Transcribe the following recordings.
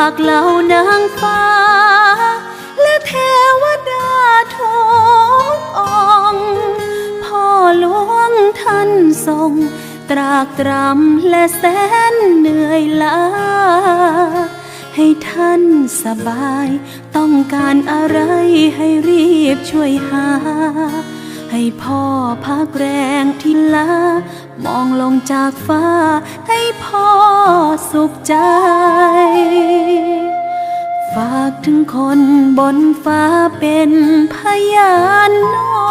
ากเหล่านางฟ้า และเทวดาทุกองพ่อหลวงท่านทรงตรากตรำและแสนเหนื่อยล้าให้ท่านสบาย ต้องการอะไรให้รีบช่วยหา ให้พ่อพักแรงที่ลามองลงจากฟ้าให้พ่อ สุขใจ ฝากถึงคนบนฟ้าเป็นพยานหนอ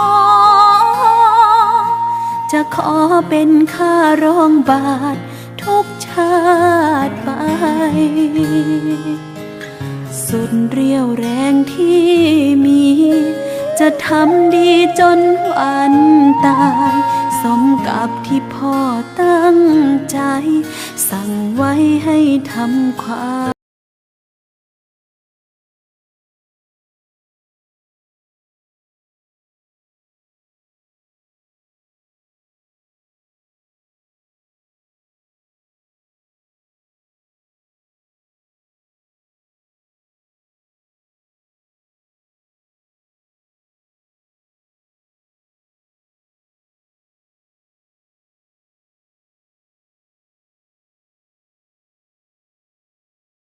จะขอเป็นค่ารองบาททุกชาติไป สุดเรียวแรงที่มี จะทำดีจนวันตาย สมกับที่พ่อตั้งใจ สั่ง ไว้ให้ทำความ